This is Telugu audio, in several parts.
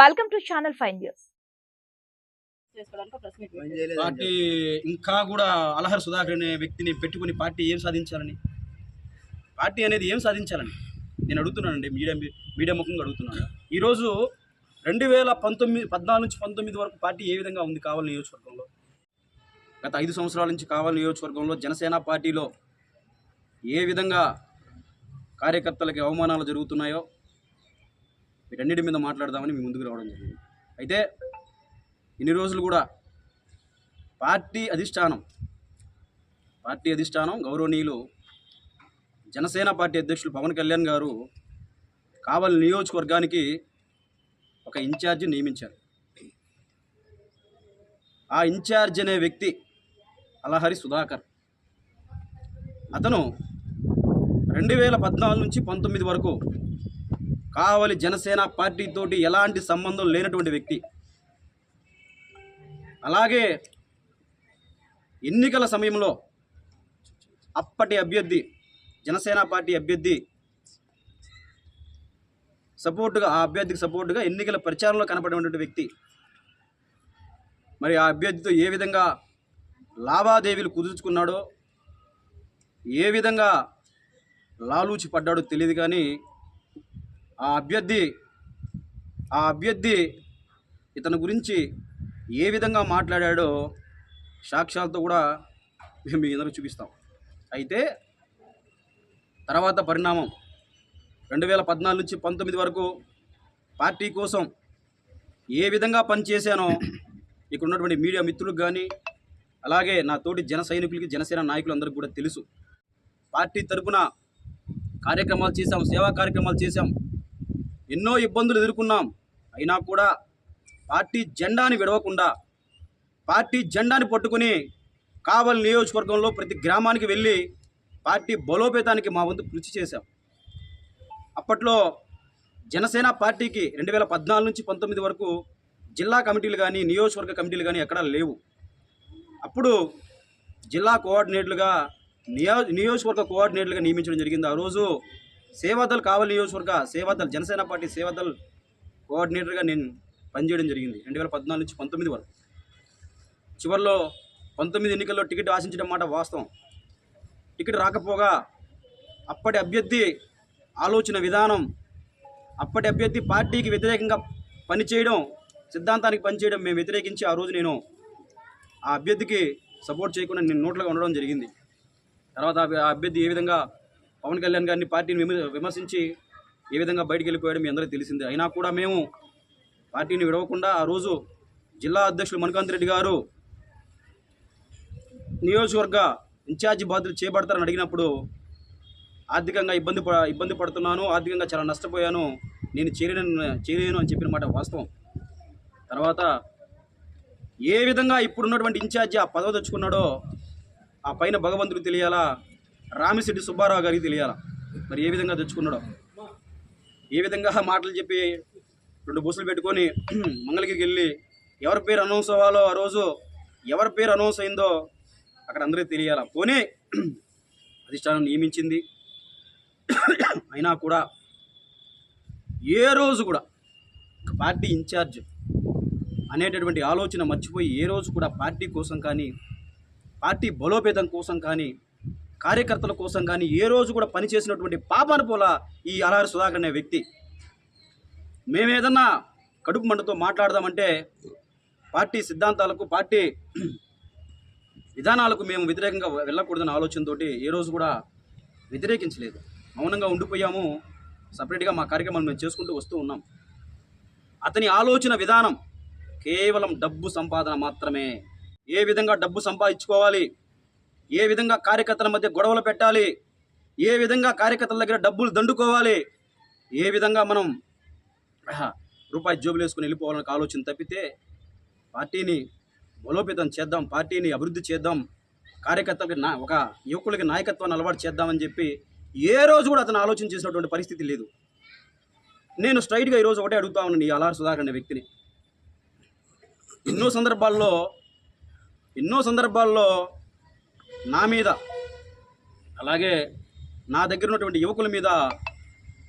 Welcome to channel five news. Party ఇంకా కూడా అలహర్ సుధాకర్ అనే వ్యక్తిని పెట్టుకుని పార్టీ ఏం సాధించాలని? పార్టీ అనేది ఏం సాధించాలని? నేను అడుగుతున్నానండి మీడియా మీడియా ముఖంగా అడుగుతున్నాను. ఈరోజు రెండు వేల పంతొమ్మిది పద్నాలుగు నుంచి పంతొమ్మిది వరకు పార్టీ ఏ విధంగా ఉంది కావాలి నియోజకవర్గంలో? గత ఐదు సంవత్సరాల నుంచి కావాలి నియోజకవర్గంలో జనసేన పార్టీలో ఏ విధంగా కార్యకర్తలకి అవమానాలు జరుగుతున్నాయో వీటన్నిటి మీద మాట్లాడదామని మీ ముందుకు రావడం జరిగింది. అయితే ఇన్ని రోజులు కూడా పార్టీ అధిష్టానం పార్టీ అధిష్టానం గౌరవనీయులు జనసేన పార్టీ అధ్యక్షులు పవన్ కళ్యాణ్ గారు కావలి నియోజకవర్గానికి ఒక ఇన్ఛార్జి నియమించారు. ఆ ఇన్ఛార్జ్ అనే వ్యక్తి అలహరి సుధాకర్. అతను రెండు వేల పద్నాలుగు నుంచి పంతొమ్మిది వరకు కావలి జనసేన పార్టీతోటి ఎలాంటి సంబంధం లేనటువంటి వ్యక్తి. అలాగే ఎన్నికల సమయంలో అప్పటి అభ్యర్థి జనసేన పార్టీ అభ్యర్థి సపోర్టుగా ఆ అభ్యర్థికి సపోర్టుగా ఎన్నికల ప్రచారంలో కనపడినటువంటి వ్యక్తి. మరి ఆ అభ్యర్థితో ఏ విధంగా లావాదేవీలు కుదుర్చుకున్నాడో ఏ విధంగా లాలూచి పడ్డాడో తెలియదు కానీ ఆ అభ్యర్థి ఆ అభ్యర్థి ఇతని గురించి ఏ విధంగా మాట్లాడాడో సాక్ష్యాలతో కూడా మేము మీ అందరూ చూపిస్తాం. అయితే తర్వాత పరిణామం. రెండు వేల పద్నాలుగు నుంచి పంతొమ్మిది వరకు పార్టీ కోసం ఏ విధంగా పనిచేశానో ఇక్కడ ఉన్నటువంటి మీడియా మిత్రులకు కానీ అలాగే నా తోటి జన సైనికులకి జనసేన నాయకులందరికీ కూడా తెలుసు. పార్టీ తరపున కార్యక్రమాలు చేశాం సేవా కార్యక్రమాలు చేశాం. ఎన్నో ఇబ్బందులు ఎదుర్కొన్నాం. అయినా కూడా పార్టీ జెండాని విడవకుండా పార్టీ జెండాని పట్టుకుని కావలి నియోజకవర్గంలో ప్రతి గ్రామానికి వెళ్ళి పార్టీ బలోపేతానికి మా వంతు కృషి చేశాం. అప్పట్లో జనసేన పార్టీకి రెండు వేల పద్నాలుగు నుంచి పంతొమ్మిది వరకు జిల్లా కమిటీలు కానీ నియోజకవర్గ కమిటీలు కానీ ఎక్కడా లేవు. అప్పుడు జిల్లా కోఆర్డినేటర్లుగా నియో నియోజకవర్గ కోఆర్డినేటర్లుగా నియమించడం జరిగింది. ఆ రోజు సేవాదల్ కావలి నియోజకవర్గ సేవాదల్ జనసేన పార్టీ సేవాదల్ కోఆర్డినేటర్గా నేను పనిచేయడం జరిగింది రెండు వేల పద్నాలుగు నుంచి పంతొమ్మిది వరకు. చివరిలో పంతొమ్మిది ఎన్నికల్లో టికెట్ ఆశించడం మాట వాస్తవం. టికెట్ రాకపోగా అప్పటి అభ్యర్థి ఆలోచన విధానం అప్పటి అభ్యర్థి పార్టీకి వ్యతిరేకంగా పనిచేయడం సిద్ధాంతానికి పనిచేయడం మేము వ్యతిరేకించి ఆ రోజు నేను ఆ అభ్యర్థికి సపోర్ట్ చేయకుండా నేను నోట్లుగా ఉండడం జరిగింది. తర్వాత ఆ ఆ అభ్యర్థి ఏ విధంగా పవన్ కళ్యాణ్ గారిని పార్టీని విమర్శించి ఏ విధంగా బయటికి వెళ్ళిపోయాడు మీ అందరికీ తెలిసిందే. అయినా కూడా మేము పార్టీని విడవకుండా ఆ రోజు జిల్లా అధ్యక్షులు మణికాంత్ రెడ్డి గారు నియోజకవర్గ ఇన్ఛార్జి బాధ్యతలు చేపడతారని అడిగినప్పుడు ఆర్థికంగా ఇబ్బంది ఇబ్బంది పడుతున్నాను ఆర్థికంగా చాలా నష్టపోయాను నేను చేరలేను చేరేను అని చెప్పిన మాట వాస్తవం. తర్వాత ఏ విధంగా ఇప్పుడున్నటువంటి ఇన్ఛార్జి ఆ పదవి తెచ్చుకున్నాడో ఆ పైన భగవంతుడు తెలియాలా? రామిశెట్టి సుబ్బారావు గారికి తెలియాల? మరి ఏ విధంగా తెచ్చుకున్నాడో? ఏ విధంగా మాటలు చెప్పి రెండు బుసలు పెట్టుకొని మంగళగిరికి వెళ్ళి ఎవరి పేరు అనౌన్స్ అవ్వాలో ఆ రోజు ఎవరి పేరు అనౌన్స్ అయిందో అక్కడ అందరికీ తెలియాలా? పోనీ అధిష్టానం నియమించింది. అయినా కూడా ఏ రోజు కూడా ఒక పార్టీ ఇన్ఛార్జ్ అనేటటువంటి ఆలోచన మర్చిపోయి ఏ రోజు కూడా పార్టీ కోసం కానీ పార్టీ బలోపేతం కోసం కానీ కార్యకర్తల కోసం కానీ ఏ రోజు కూడా పనిచేసినటువంటి పాపాను పోల ఈ అలారి సుధాకర్ అనే వ్యక్తి. మేమేదన్నా కడుపు మంటతో మాట్లాడదామంటే పార్టీ సిద్ధాంతాలకు పార్టీ విధానాలకు మేము వ్యతిరేకంగా వెళ్ళకూడదన్న ఆలోచనతో ఏ రోజు కూడా వ్యతిరేకించలేదు. మౌనంగా ఉండిపోయాము. సపరేట్గా మా కార్యక్రమాలు మేము చేసుకుంటూ వస్తూ ఉన్నాం. అతని ఆలోచన విధానం కేవలం డబ్బు సంపాదన మాత్రమే. ఏ విధంగా డబ్బు సంపాదించుకోవాలి? ఏ విధంగా కార్యకర్తల మధ్య గొడవలు పెట్టాలి? ఏ విధంగా కార్యకర్తల దగ్గర డబ్బులు దండుకోవాలి? ఏ విధంగా మనం రూపాయి జోబులు వేసుకుని వెళ్ళిపోవాలని ఆలోచన తప్పితే పార్టీని బలోపేతం చేద్దాం పార్టీని అభివృద్ధి చేద్దాం కార్యకర్తలకి నా ఒక యువకులకి నాయకత్వాన్ని అలవాటు చేద్దామని చెప్పి ఏ రోజు కూడా అతను ఆలోచన చేసినటువంటి పరిస్థితి లేదు. నేను స్ట్రైట్గా ఈరోజు ఒకటే అడుగుతా ఉన్నాను ఈ అలార్ సుధాకర్ అనే వ్యక్తిని. ఎన్నో సందర్భాల్లో ఎన్నో సందర్భాల్లో నా మీద అలాగే నా దగ్గర ఉన్నటువంటి యువకుల మీద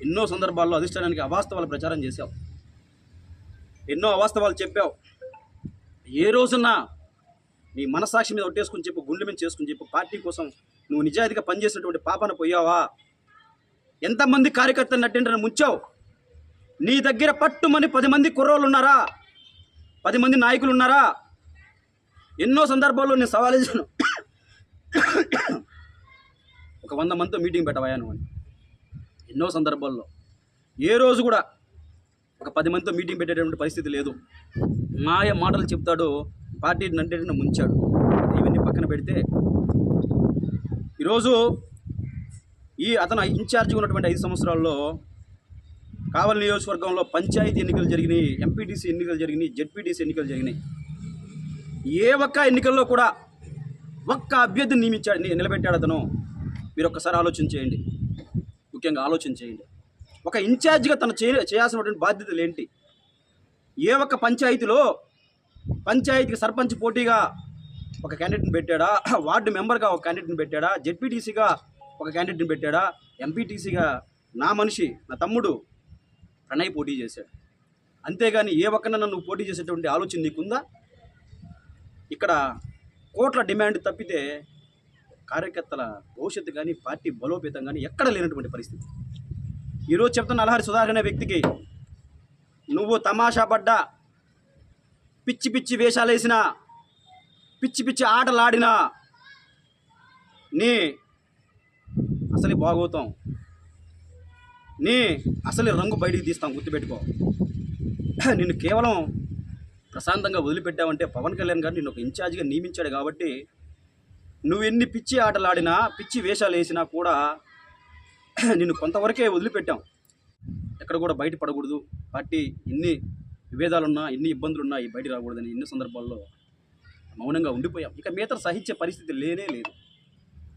ఎన్నో సందర్భాల్లో అధిష్టానానికి అవాస్తవాలు ప్రచారం చేశావు. ఎన్నో అవాస్తవాలు చెప్పావు. ఏ రోజున్నా నీ మనసాక్షి మీద ఒట్టేసుకుని చెప్పు గుండె మీద చేసుకుని చెప్పు పార్టీ కోసం నువ్వు నిజాయితీగా పనిచేసినటువంటి పాపన పోయావా? ఎంతమంది కార్యకర్తలు నటింటని ముంచావు? నీ దగ్గర పట్టుమని పది మంది కుర్రోళ్ళు ఉన్నారా? పది మంది నాయకులు ఉన్నారా? ఎన్నో సందర్భాల్లో నేను సవాల్ చేశాను. ఒక వంద మందితో మీటింగ్ పెట్టవా నువ్వు అని. ఎన్నో సందర్భాల్లో. ఏ రోజు కూడా ఒక పది మందితో మీటింగ్ పెట్టేటువంటి పరిస్థితి లేదు. మాయ మాటలు చెప్తాడు పార్టీ నంటే ముంచాడు. ఇవన్నీ పక్కన పెడితే ఈరోజు ఈ అతను ఇన్ఛార్జ్ ఉన్నటువంటి ఐదు సంవత్సరాల్లో కావలి నియోజకవర్గంలో పంచాయతీ ఎన్నికలు జరిగినాయి ఎంపీటీసీ ఎన్నికలు జరిగినాయి జెడ్పీటీసీ ఎన్నికలు జరిగినాయి. ఏ ఒక్క ఎన్నికల్లో కూడా ఒక్క అభ్యర్థిని నియమించాడు నిలబెట్టాడు అతను. మీరు ఒక్కసారి ఆలోచన చేయండి. ముఖ్యంగా ఆలోచన చేయండి. ఒక ఇన్ఛార్జ్గా తను చే చేయాల్సినటువంటి బాధ్యతలు ఏంటి? ఏ ఒక్క పంచాయతీలో పంచాయతీకి సర్పంచ్ పోటీగా ఒక క్యాండిడేట్ని పెట్టాడా? వార్డు మెంబర్గా ఒక క్యాండిడేట్ని పెట్టాడా? జెడ్పీటీసీగా ఒక క్యాండిడేట్ని పెట్టాడా? ఎంపీటీసీగా నా మనిషి నా తమ్ముడు ప్రణయ్ పోటీ చేశాడు. అంతేగాని ఏ ఒక్కనన్నా నువ్వు పోటీ చేసేటువంటి ఆలోచన నీకుందా? ఇక్కడ కోట్ల డిమాండ్ తప్పితే కార్యకర్తల భవిష్యత్తు కానీ పార్టీ బలోపేతం కానీ ఎక్కడ లేనటువంటి పరిస్థితి. ఈరోజు చెప్తున్న అలహరి సుధాకర్ అనే వ్యక్తికి నువ్వు తమాషా పడ్డా పిచ్చి పిచ్చి వేషాలు వేసినా పిచ్చి పిచ్చి ఆటలు ఆడినా నీ అసలు బాగోతాం. నీ అసలు రంగు బయటికి తీస్తాం గుర్తుపెట్టుకో. నిన్ను కేవలం ప్రశాంతంగా వదిలిపెట్టావంటే పవన్ కళ్యాణ్ గారు నేను ఒక ఇన్ఛార్జ్గా నియమించాడు కాబట్టి నువ్వు ఎన్ని పిచ్చి ఆటలు ఆడినా పిచ్చి వేషాలు వేసినా కూడా నిన్ను కొంతవరకే వదిలిపెట్టాం. ఎక్కడ కూడా బయట పడకూడదు పార్టీ ఎన్ని విభేదాలున్నా ఎన్ని ఇబ్బందులున్నా ఈ బయట రాకూడదని ఎన్ని సందర్భాల్లో మౌనంగా ఉండిపోయాం. ఇక మీతో సహించే పరిస్థితి లేనే లేదు.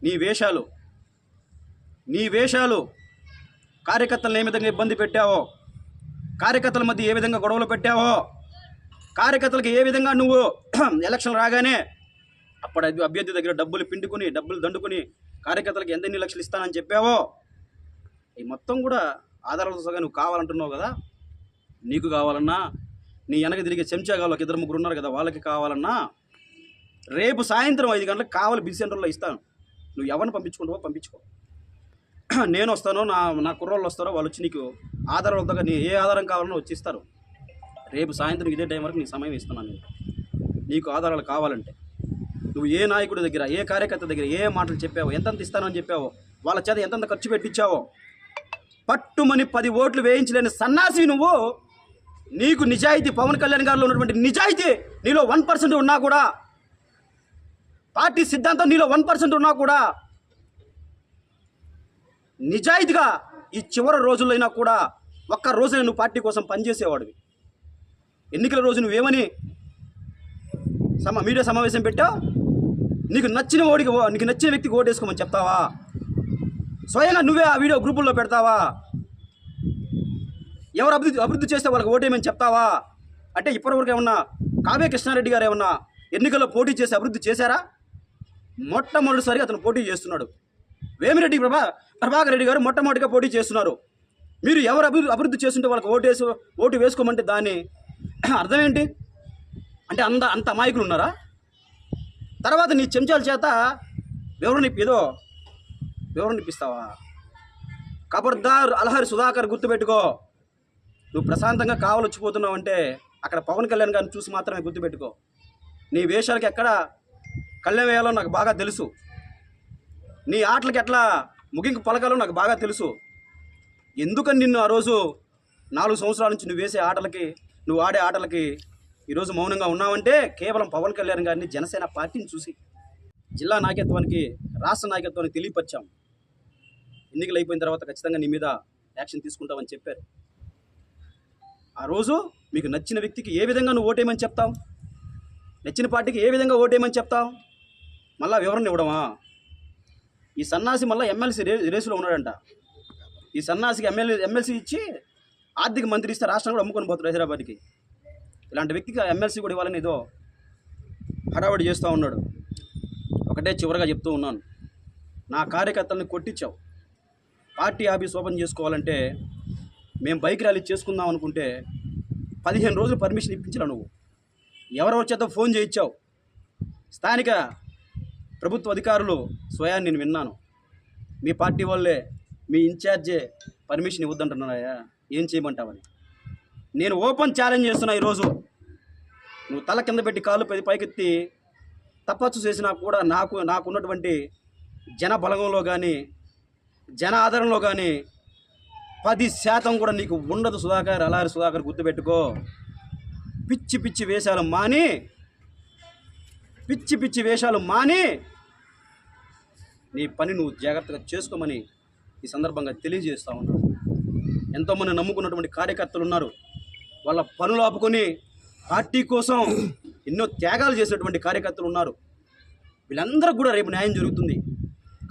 నీ వేషాలు నీ వేషాలు కార్యకర్తలను ఏ విధంగా ఇబ్బంది పెట్టావో కార్యకర్తల మధ్య ఏ విధంగా గొడవలు పెట్టావో కార్యకర్తలకు ఏ విధంగా నువ్వు ఎలక్షన్ రాగానే అప్పుడు అభ్యర్థి దగ్గర డబ్బులు పిండుకుని డబ్బులు దండుకుని కార్యకర్తలకు ఎంత ఎన్ని లక్షలు ఇస్తానని చెప్పావో ఈ మొత్తం కూడా ఆధారాలతో సగా నువ్వు కావాలంటున్నావు కదా. నీకు కావాలన్నా నీ వెనక తిరిగే చెంచా కావాలి ఇద్దరు ముగ్గురు ఉన్నారు కదా వాళ్ళకి కావాలన్నా రేపు సాయంత్రం ఐదు గంటలకు కావాలి బిజీ సెంటర్లో ఇస్తాను. నువ్వు ఎవరిని పంపించుకుంటావో పంపించుకో. నేను వస్తానో నా నా కుర్రోళ్ళు వస్తారో వాళ్ళు వచ్చి నీకు ఆధారాలతో నీ ఏ ఆధారం కావాలన్నా వచ్చి ఇస్తారు. రేపు సాయంత్రం ఇదే టైం వరకు నీకు సమయం ఇస్తున్నాను నేను. నీకు ఆధారాలు కావాలంటే. నువ్వు ఏ నాయకుడి దగ్గర ఏ కార్యకర్త దగ్గర ఏ మాటలు చెప్పావో ఎంతంత ఇస్తానని చెప్పావో వాళ్ళ చేత ఎంతంత ఖర్చు పెట్టించావో పట్టుమని పది ఓట్లు వేయించలేని సన్నాసి నువ్వు నీకు నిజాయితీ పవన్ కళ్యాణ్ గారిలో ఉన్నటువంటి నిజాయితీ నీలో వన్ పర్సెంట్ ఉన్నా కూడా పార్టీ సిద్ధాంతం నీలో వన్ పర్సెంట్ ఉన్నా కూడా నిజాయితీగా ఈ చివరి రోజులైనా కూడా ఒక్క రోజున నువ్వు పార్టీ కోసం పనిచేసేవాడివి. ఎన్నికల రోజు నువ్వేమని సమ మీడియా సమావేశం పెట్టావు? నీకు నచ్చిన ఓడికి ఓ- నీకు నచ్చిన వ్యక్తికి ఓటేసుకోమని చెప్తావా? స్వయంగా నువ్వే ఆ వీడియో గ్రూపుల్లో పెడతావా? ఎవరు అభివృద్ధి అభివృద్ధి చేస్తే వాళ్ళకి ఓటేయమని చెప్తావా? అంటే ఇప్పటివరకు ఏమన్నా కావ్య కృష్ణారెడ్డి గారు ఏమన్నా ఎన్నికల్లో పోటీ చేసి అభివృద్ధి చేశారా? మొట్టమొదటిసారి అతను పోటీ చేస్తున్నాడు. వేమిరెడ్డి ప్రభా ప్రభాకర్ రెడ్డి గారు మొట్టమొదటిగా పోటీ చేస్తున్నారు. మీరు ఎవరు అభివృద్ధి అభివృద్ధి చేస్తుంటే వాళ్ళకి ఓటు వేసు ఓటు వేసుకోమంటే దాన్ని అర్థం ఏంటి అంటే అంత అంత అమాయకులు ఉన్నారా తర్వాత నీ చెంచాల చేత వివరణ ఇప్పి- ఏదో వివరణ ఇప్పిస్తావా? కబర్దార్ అలహరి సుధాకర్ గుర్తుపెట్టుకో నువ్వు ప్రశాంతంగా కావలొచ్చిపోతున్నావు అంటే అక్కడ పవన్ కళ్యాణ్ గారిని చూసి మాత్రమే గుర్తుపెట్టుకో నీ వేషాలకి ఎక్కడ కళ్ళెం వేయాలో నాకు బాగా తెలుసు. నీ ఆటలకి ఎట్లా ముగింపు పలకాలో నాకు బాగా తెలుసు. ఎందుకని నిన్ను ఆ రోజు నాలుగు సంవత్సరాల నుంచి నువ్వు వేసే ఆటలకి నువ్వు ఆడే ఆటలకి ఈరోజు మౌనంగా ఉన్నావంటే కేవలం పవన్ కళ్యాణ్ గారిని జనసేన పార్టీని చూసి జిల్లా నాయకత్వానికి రాష్ట్ర నాయకత్వానికి తెలియపరిచాం. ఎన్నికలు అయిపోయిన తర్వాత ఖచ్చితంగా నీ మీద యాక్షన్ తీసుకుంటామని చెప్పారు. ఆ రోజు మీకు నచ్చిన వ్యక్తికి ఏ విధంగా నువ్వు ఓటేయమని చెప్తావు? నచ్చిన పార్టీకి ఏ విధంగా ఓటేయమని చెప్తావు? మళ్ళా వివరణ ఇవ్వడమా? ఈ సన్నాసి మళ్ళీ ఎమ్మెల్సీ రే రేసులో ఉన్నాడంట. ఈ సన్నాసికి ఎమ్మెల్యే ఎమ్మెల్సీ ఇచ్చి ఆర్థిక మంత్రి ఇస్తే రాష్ట్రం కూడా అమ్ముకొని పోతాడు హైదరాబాద్కి. ఇలాంటి వ్యక్తికి ఎమ్మెల్సీ కూడా ఇవ్వాలని ఏదో హడావడి చేస్తూ ఉన్నాడు. ఒకటే చివరిగా చెప్తూ ఉన్నాను. నా కార్యకర్తలను కొట్టించావు. పార్టీ ఆఫీస్ ఓపెన్ చేసుకోవాలంటే మేము బైక్ ర్యాలీ చేసుకుందాం అనుకుంటే పదిహేను రోజులు పర్మిషన్ ఇప్పించరా నువ్వు? ఎవరెవరి చేత ఫోన్ చేయించావు. స్థానిక ప్రభుత్వ అధికారులు స్వయాన్ని నేను విన్నాను. మీ పార్టీ వాళ్ళే మీ ఇన్ఛార్జే పర్మిషన్ ఇవ్వద్దంటున్నాయా ఏం చేయమంటావని. నేను ఓపెన్ ఛాలెంజ్ చేస్తున్నా ఈరోజు. నువ్వు తల కింద పెట్టి కాళ్ళు పది పైకెత్తి తపస్సు చేసినా కూడా నాకు నాకున్నటువంటి జన బలగంలో కానీ జన ఆదరణలో కానీ పది శాతం కూడా నీకు ఉండదు సుధాకర్ అలారి సుధాకర్ గుర్తుపెట్టుకో. పిచ్చి పిచ్చి వేషాలు మాని పిచ్చి పిచ్చి వేషాలు మాని నీ పని నువ్వు జాగ్రత్తగా చేసుకోమని ఈ సందర్భంగా తెలియజేస్తా ఉన్నాను. ఎంతోమంది నమ్ముకున్నటువంటి కార్యకర్తలు ఉన్నారు. వాళ్ళ పనులు ఆపుకొని పార్టీ కోసం ఎన్నో త్యాగాలు చేసినటువంటి కార్యకర్తలు ఉన్నారు. వీళ్ళందరూ కూడా రేపు న్యాయం జరుగుతుంది.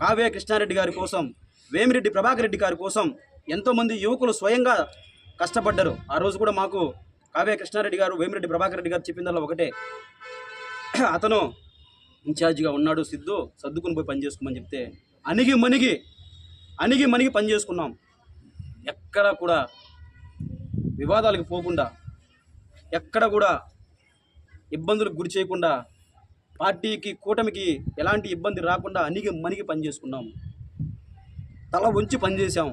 కావ్య కృష్ణారెడ్డి గారి కోసం వేమిరెడ్డి ప్రభాకర్ రెడ్డి గారి కోసం ఎంతోమంది యువకులు స్వయంగా కష్టపడ్డారు. ఆ రోజు కూడా మాకు కావ్య కృష్ణారెడ్డి గారు వేమిరెడ్డి ప్రభాకర్ రెడ్డి గారు చెప్పిందల్లా ఒకటే. అతను ఇన్ఛార్జిగా ఉన్నాడు సిద్ధు సర్దుకుని పోయి పని చేసుకోమని చెప్తే అణిగి మణిగి అణిగి మణిగి పని చేసుకున్నాం. ఎక్కడ కూడా వివాదాలకు పోకుండా ఎక్కడ కూడా ఇబ్బందులకు గురి చేయకుండా పార్టీకి కూటమికి ఎలాంటి ఇబ్బంది రాకుండా అణిగి మణిగి పని చేసుకున్నాం తల ఉంచి పనిచేసాం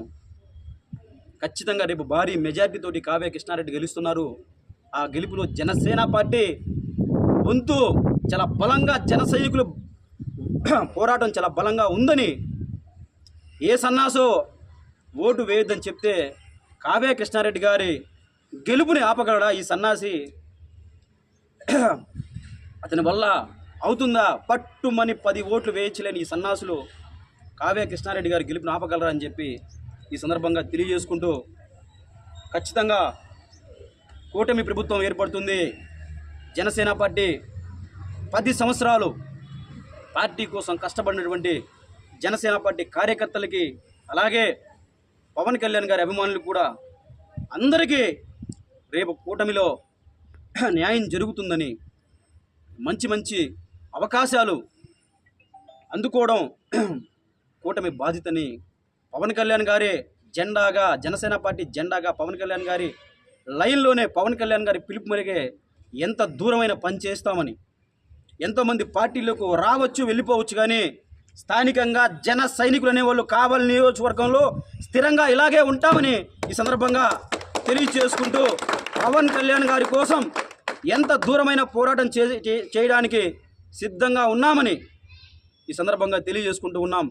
ఖచ్చితంగా రేపు భారీ మెజార్టీతోటి కావ్య కృష్ణారెడ్డి గెలుస్తున్నారు. ఆ గెలుపులో జనసేన పార్టీ వంతు చాలా బలంగా జన సైనికులు పోరాటం చాలా బలంగా ఉందని ఏ సన్నాసో ఓటు వేయొద్దని చెప్తే కావ్య కృష్ణారెడ్డి గారి గెలుపుని ఆపగలడా ఈ సన్నాసి? అతని వల్ల అవుతుందా? పట్టుమని పది ఓట్లు వేయించలేని ఈ సన్నాసులు కావ్య కృష్ణారెడ్డి గారి గెలుపుని ఆపగలరా అని చెప్పి ఈ సందర్భంగా తెలియజేసుకుంటూ ఖచ్చితంగా కూటమి ప్రభుత్వం ఏర్పడుతుంది. జనసేన పార్టీ పది సంవత్సరాలు పార్టీ కోసం కష్టపడినటువంటి జనసేన పార్టీ కార్యకర్తలకి అలాగే పవన్ కళ్యాణ్ గారి అభిమానులు కూడా అందరికీ రేపు కూటమిలో న్యాయం జరుగుతుందని మంచి మంచి అవకాశాలు అందుకోవడం కూటమి బాధ్యతని పవన్ కళ్యాణ్ గారే జెండాగా జనసేన పార్టీ జెండాగా పవన్ కళ్యాణ్ గారి లైన్లోనే పవన్ కళ్యాణ్ గారి పిలుపు మెరిగే ఎంత దూరమైన పని చేస్తామని ఎంతోమంది పార్టీలకు రావచ్చు వెళ్ళిపోవచ్చు కానీ స్థానికంగా జన సైనికులు అనేవాళ్ళు కావలి నియోజకవర్గంలో స్థిరంగా ఇలాగే ఉంటామని ఈ సందర్భంగా తెలియచేసుకుంటూ పవన్ కళ్యాణ్ గారి కోసం ఎంత దూరమైన పోరాటం చే- చేయడానికి సిద్ధంగా ఉన్నామని ఈ సందర్భంగా తెలియజేసుకుంటూ ఉన్నాం.